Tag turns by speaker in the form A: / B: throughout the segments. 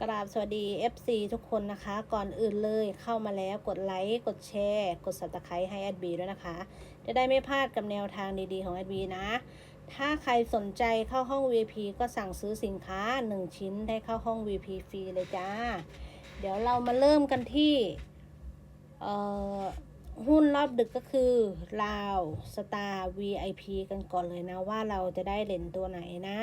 A: กราบสวัสดี FC ทุกคนนะคะ ก่อนอื่นเลยเข้ามาแล้วกดไลค์ กดแชร์ กด subscribe ให้แอดบีด้วยนะคะ จะได้ไม่พลาดกับแนวทางดีๆของแอดบีนะ ถ้าใครสนใจเข้าห้อง VP ก็สั่งซื้อสินค้า 1 ชิ้นได้เข้าห้อง VP ฟรีเลยจ้า เดี๋ยวเรามาเริ่มกันที่หุ้นรอบดึกก็คือลาวสตาร์ VIP กันก่อนเลยนะว่าเราจะได้เหรียญตัวไหนนะ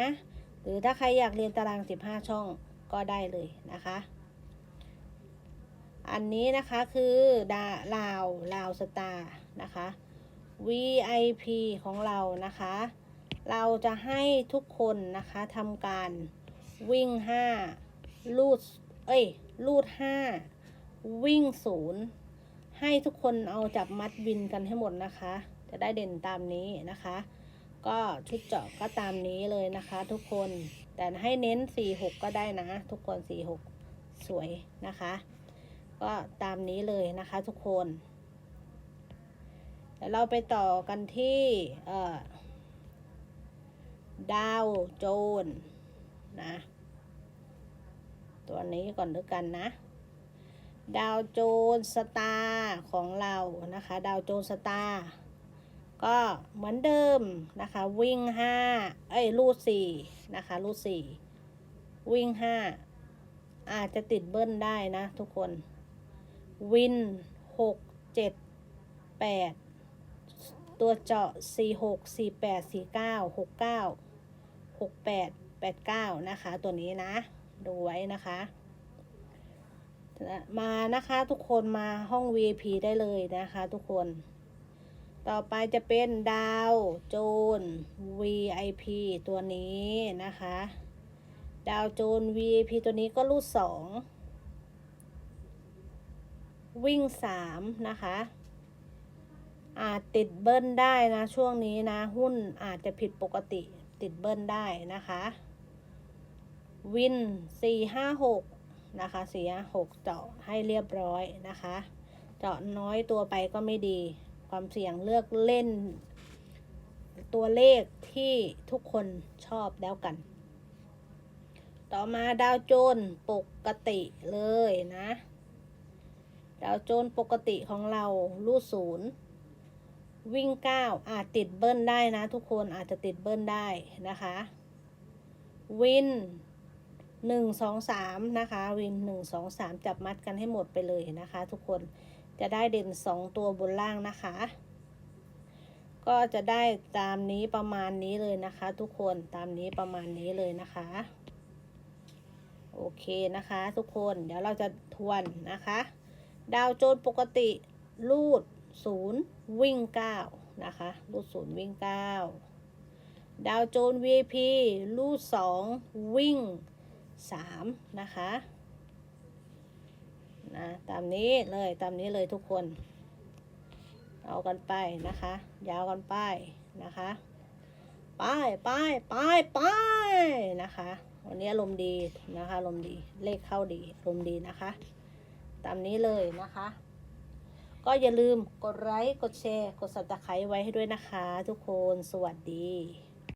A: หรือถ้าใครอยากเรียนตาราง 15 ช่อง ก็ได้เลยนะคะ อันนี้นะคะคือดาลาวลาวสตาร์นะคะ VIP ของเรานะคะ เราจะให้ทุกคนนะคะทำการวิ่ง 5 ลูด เอ้ย ลูด 5 วิ่ง 0 ให้ทุกคนเอาจับมัดวินกันให้หมดนะคะ จะได้เด่นตามนี้นะคะ ก็ชุดเจาะก็ตามนี้เลยนะคะ ทุกคน แต่ให้เน้น 46 ก็ได้นะ ทุกคน 46 สวยนะคะ ก็ตามนี้เลยนะคะ ทุกคนเดี๋ยวเราไปต่อกันที่เอ่อดาวโจนนะ ตัวนี้ก่อนด้วยกันนะ ดาวโจนสตาร์ของเรานะคะ ดาวโจนสตาร์ ก็เหมือนเดิมนะคะ วิ่งห้าเอ้ยลูดสี่นะคะลูดสี่วิ่งห้าอาจจะติดเบิ้ลได้นะทุกคน วินหกเจ็ดแปดตัวเจาะสี่หกสี่แปดสี่เก้าหกเก้าหกแปดแปดเก้านะคะ ตัวนี้นะ ดูไว้นะคะมานะคะทุกคนมาห้อง VIP ได้เลยนะคะทุกคน ต่อไปจะเป็นดาวโจน VIP ตัวนี้นะคะ ดาวโจน VIP ตัวนี้ก็รูดสองวิ่งสามนะคะ อาจติดเบิ้ลได้นะ ช่วงนี้นะ หุ้นอาจจะผิดปกติติดเบิ้ลได้นะคะ วินสี่ห้าหกนะคะสี่ห้าหกเจาะให้เรียบร้อยนะคะ เจาะน้อยตัวไปก็ไม่ดี ความเสี่ยงเลือกเล่น ตัวเลขที่ทุกคนชอบแล้วกัน ต่อมาดาวโจนปกติเลยนะ ดาวโจนปกติของเรารูดศูนย์วิ่งเก้าอาจติดเบิ้ลได้นะทุกคนอาจจะติดเบิ้ลได้นะคะ วินหนึ่งสองสามนะคะ วินหนึ่งสองสามจับมัดกันให้หมดไปเลยนะคะ ทุกคน จะได้เด่นสองตัวบนล่างนะคะ ก็จะได้ตามนี้ประมาณนี้เลยนะคะ ทุกคนตามนี้ประมาณนี้เลยนะคะ โอเคนะคะ ทุกคนเดี๋ยวเราจะทวนนะคะ ดาวโจนปกติรูดศูนย์วิ่งเก้านะคะรูดศูนย์วิ่งเก้าดาวโจน VIP รูดสองวิ่งสามนะคะ นะตามนี้เลยตามนี้เลยทุกคน เอากันไปนะคะ ยาวกันไปนะคะไปไปไปไปนะคะ วันนี้อารมณ์ดีนะคะอารมณ์ดีเลขเข้าดีอารมณ์ดีนะคะ ตามนี้เลยนะคะ ก็อย่าลืมกดไลค์กดแชร์ กด subscribe ไว้ให้ด้วยนะคะ ทุกคนสวัสดี